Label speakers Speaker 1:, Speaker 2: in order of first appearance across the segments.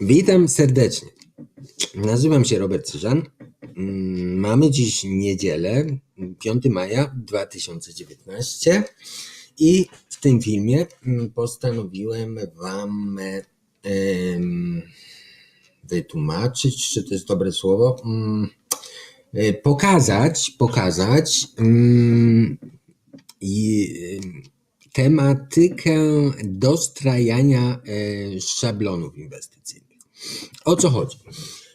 Speaker 1: Witam serdecznie. Nazywam się Robert Cyżan. Mm, Mamy dziś niedzielę, 5 maja 2019 i w tym filmie mm, postanowiłem Wam wytłumaczyć, czy to jest dobre słowo, mm, e, pokazać, pokazać i, em, tematykę dostrajania e, szablonów inwestycyjnych. O co chodzi?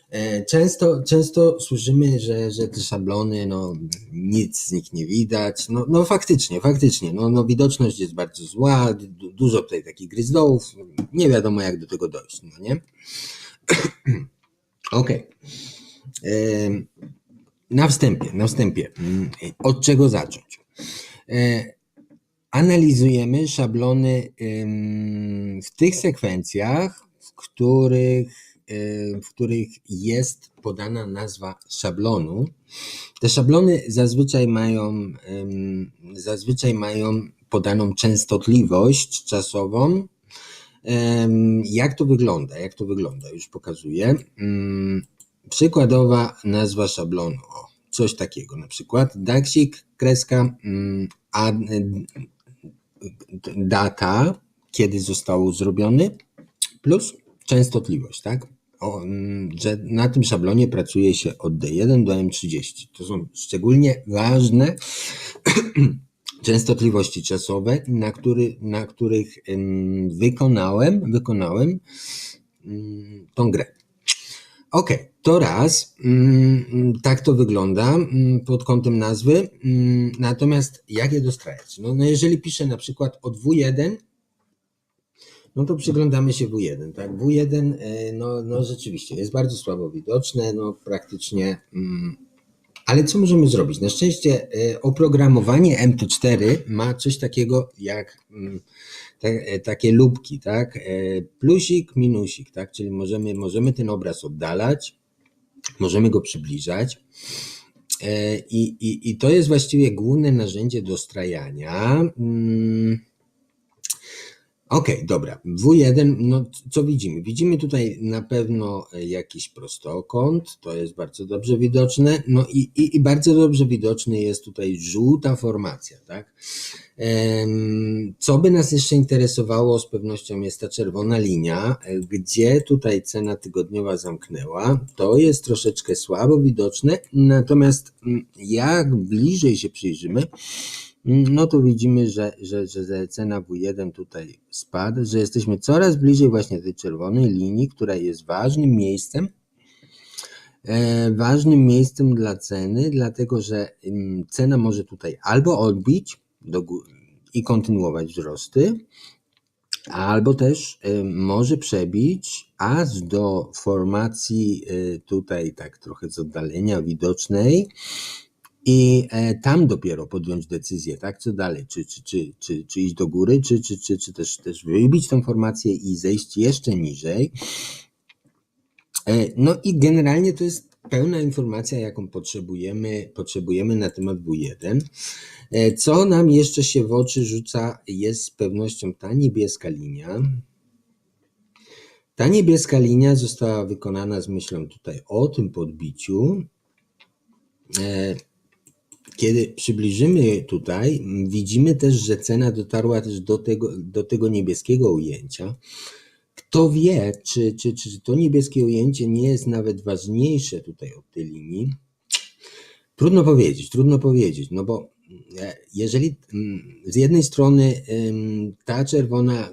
Speaker 1: E, Często, często słyszymy, że, że te szablony, no nic z nich nie widać. No, no faktycznie, faktycznie, no, no widoczność jest bardzo zła, du- dużo tutaj takich gryzdołów, nie wiadomo jak do tego dojść, no nie? Okej. Em, Na wstępie, na wstępie, mm, od czego zacząć? E, Analizujemy szablony w tych sekwencjach, w których, y, w których jest podana nazwa szablonu. Te szablony zazwyczaj mają, zazwyczaj mają podaną częstotliwość czasową. Jak to wygląda? Jak to wygląda? Już pokazuję. Ym, Przykładowa nazwa szablonu. O, coś takiego na przykład. Daksik, kreska, ym, a, data, kiedy został zrobiony, plus częstotliwość, tak? O, mm, że na tym szablonie pracuje się od D1 do M30. To są szczególnie ważne częstotliwości czasowe, na, który, na których wykonałem, wykonałem ym, tą grę. Okej, to raz. Mm, Tak to wygląda mm, pod kątem nazwy. Mm, Natomiast jak je dostrajać? No, no jeżeli piszę na przykład od W1, no to przyglądamy się W1. Tak? W1 e, no, no rzeczywiście jest bardzo słabo widoczne, no praktycznie. mm, Ale co możemy zrobić? Na szczęście e, oprogramowanie MT4 ma coś takiego jak mm, e, takie lubki, tak? Plusik, minusik, tak? Czyli możemy, możemy ten obraz oddalać, możemy go przybliżać. I, i, I to jest właściwie główne narzędzie dostrajania. Okej, dobra. W1, no co widzimy? Widzimy tutaj na pewno e, jakiś prostokąt, to jest bardzo dobrze widoczne. No i, i, i bardzo dobrze widoczny jest tutaj żółta formacja, tak? Co by nas jeszcze interesowało z pewnością jest ta czerwona linia, e, gdzie tutaj cena tygodniowa zamknęła. To jest troszeczkę słabo widoczne, natomiast mm, jak bliżej się przyjrzymy, no to widzimy, że, że, że cena W1 tutaj spadł, że jesteśmy coraz bliżej właśnie tej czerwonej linii, która jest ważnym miejscem, e, ważnym miejscem dla ceny, dlatego że mm, cena może tutaj albo odbić do i kontynuować wzrosty, albo też y, może przebić aż do formacji y, tutaj tak trochę z oddalenia widocznej i e, tam dopiero podjąć decyzję, tak, co dalej, czy, czy, czy, czy, czy iść do góry, czy, czy, czy, czy też, też wybić tą formację i zejść jeszcze niżej. E, No i generalnie to jest pełna informacja, jaką potrzebujemy, potrzebujemy na temat W1. E, Co nam jeszcze się w oczy rzuca, jest z pewnością ta niebieska linia. Ta niebieska linia została wykonana z myślą tutaj o tym podbiciu. Kiedy przybliżymy tutaj, widzimy też, że cena dotarła też do tego, do tego niebieskiego ujęcia. Kto wie, czy, czy, czy to niebieskie ujęcie nie jest nawet ważniejsze tutaj od tej linii? Trudno powiedzieć, trudno powiedzieć, no bo e, jeżeli mm, z jednej strony ta czerwona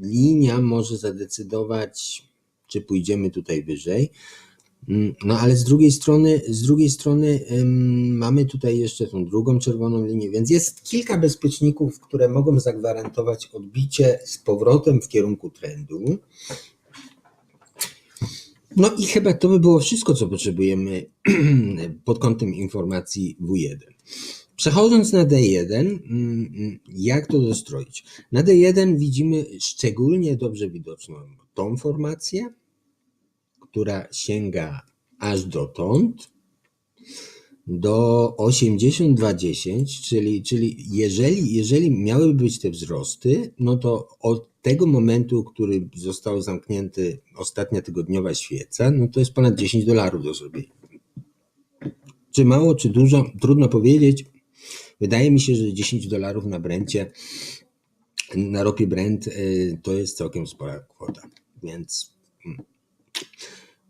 Speaker 1: linia może zadecydować, czy pójdziemy tutaj wyżej, no ale z drugiej strony, z drugiej strony ym, mamy tutaj jeszcze tą drugą czerwoną linię, więc jest kilka bezpieczników, które mogą zagwarantować odbicie z powrotem w kierunku trendu. No i chyba to by było wszystko, co potrzebujemy pod kątem informacji W1. Przechodząc na D1, mm, jak to dostroić? Na D1 widzimy szczególnie dobrze widoczną tą formację, która sięga aż dotąd. do 82,10, czyli, czyli jeżeli, jeżeli miałyby być te wzrosty, no to od tego momentu, który został zamknięty ostatnia tygodniowa świeca, no to jest ponad 10 dolarów do zrobienia. Czy mało, czy dużo, trudno powiedzieć. Wydaje mi się, że 10 dolarów na Brencie, na ropie Brent y, to jest całkiem spora kwota, więc mm,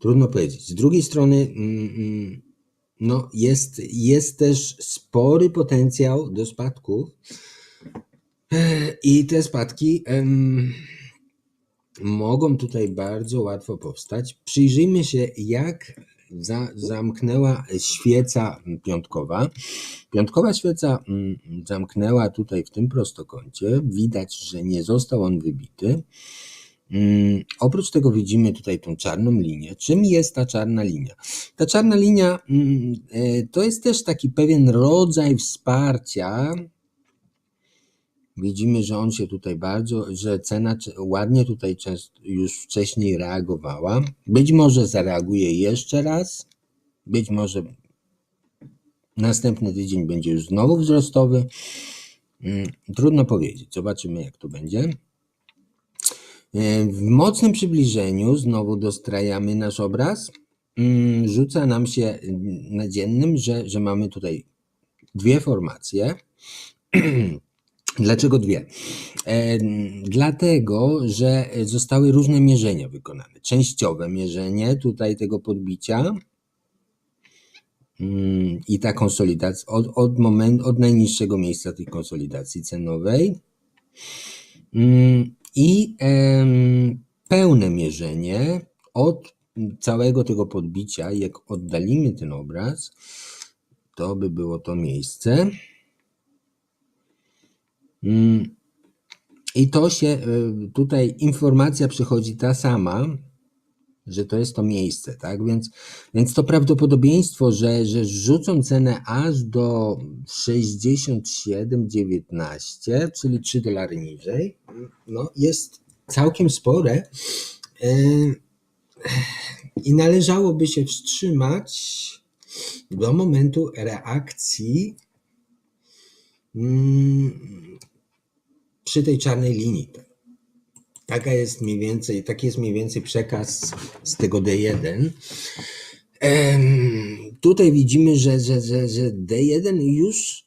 Speaker 1: trudno powiedzieć. Z drugiej strony, mm, mm, no jest, jest też spory potencjał do spadków E, i te spadki mogą tutaj bardzo łatwo powstać. Przyjrzyjmy się, jak za, zamknęła świeca piątkowa. Piątkowa świeca mm, zamknęła tutaj w tym prostokącie. Widać, że nie został on wybity. Mm, Oprócz tego widzimy tutaj tą czarną linię. Czym jest ta czarna linia? Ta czarna linia mm, e, to jest też taki pewien rodzaj wsparcia. Widzimy, że on się tutaj bardzo, że cena ładnie tutaj już wcześniej reagowała. Być może zareaguje jeszcze raz, być może następny tydzień będzie już znowu wzrostowy. Mm, Trudno powiedzieć. Zobaczymy, jak to będzie. E, W mocnym przybliżeniu znowu dostrajamy nasz obraz. Mm, Rzuca nam się mm, na dziennym, że, że mamy tutaj dwie formacje. Dlaczego dwie? E, Dlatego, że zostały różne mierzenia wykonane. Częściowe mierzenie tutaj tego podbicia mm, i ta konsolidacja od, od, moment, od najniższego miejsca tej konsolidacji cenowej. I pełne mierzenie od całego tego podbicia, jak oddalimy ten obraz, to by było to miejsce. Mm, I to się y, tutaj informacja przychodzi ta sama, że to jest to miejsce, tak? Więc, więc to prawdopodobieństwo, że, że rzucą cenę aż do 67,19, czyli 3 dolary niżej, no jest całkiem spore. Y, I należałoby się wstrzymać do momentu reakcji mm, przy tej czarnej linii. Taka jest mniej więcej, taki jest mniej więcej przekaz z tego D1. Em, tutaj widzimy, że, że, że, że D1 już,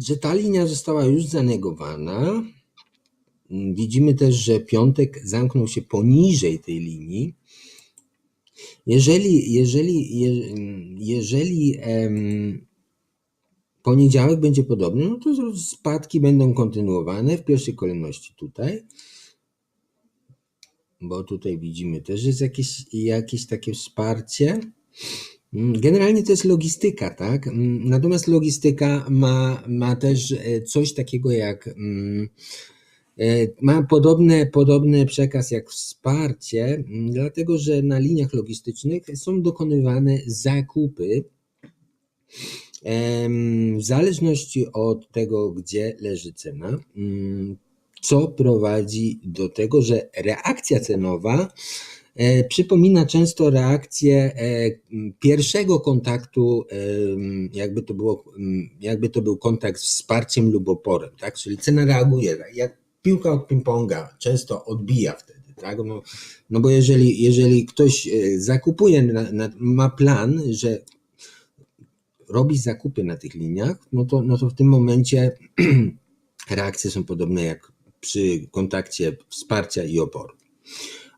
Speaker 1: że ta linia została już zanegowana. Widzimy też, że piątek zamknął się poniżej tej linii. Jeżeli, jeżeli, je, jeżeli poniedziałek będzie podobny, no to spadki będą kontynuowane w pierwszej kolejności tutaj, bo tutaj widzimy też jest jakieś, jakieś takie wsparcie. Mm, Generalnie to jest logistyka, tak? Mm, Natomiast logistyka ma, ma też e, coś takiego jak mm, ma podobny, podobny przekaz jak wsparcie, dlatego że na liniach logistycznych są dokonywane zakupy W zależności od tego, gdzie leży cena, co prowadzi do tego, że reakcja cenowa e, przypomina często reakcję e, pierwszego kontaktu, jakby to, było, jakby to był kontakt z wsparciem lub oporem, tak? Czyli cena reaguje, jak piłka od ping-ponga często odbija wtedy. Tak? No, no bo jeżeli, jeżeli ktoś e, zakupuje, na, na, ma plan, że robi zakupy na tych liniach, no to, no to w tym momencie reakcje są podobne jak przy kontakcie wsparcia i oporu.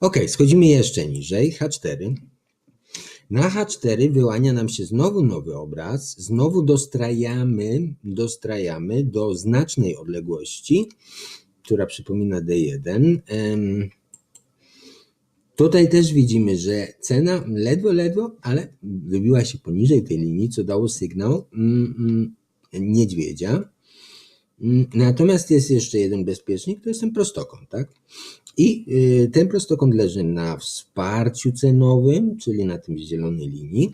Speaker 1: Ok, schodzimy jeszcze niżej, H4. Na H4 wyłania nam się znowu nowy obraz, znowu dostrajamy, dostrajamy do znacznej odległości, która przypomina D1. Em, Tutaj też widzimy, że cena ledwo, ledwo, ale wybiła się poniżej tej linii, co dało sygnał mm, mm, niedźwiedzia. Mm, Natomiast jest jeszcze jeden bezpiecznik, to jest ten prostokąt, tak? I y, ten prostokąt leży na wsparciu cenowym, czyli na tym zielonej linii.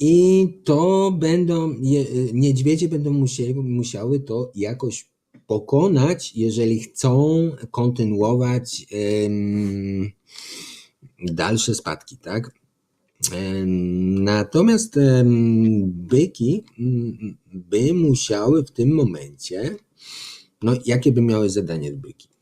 Speaker 1: I to będą, niedźwiedzie będą musiały, musiały to jakoś pokonać, jeżeli chcą kontynuować dalsze spadki, tak? Natomiast byki mm, by musiały w tym momencie, no jakie by miały zadanie byki?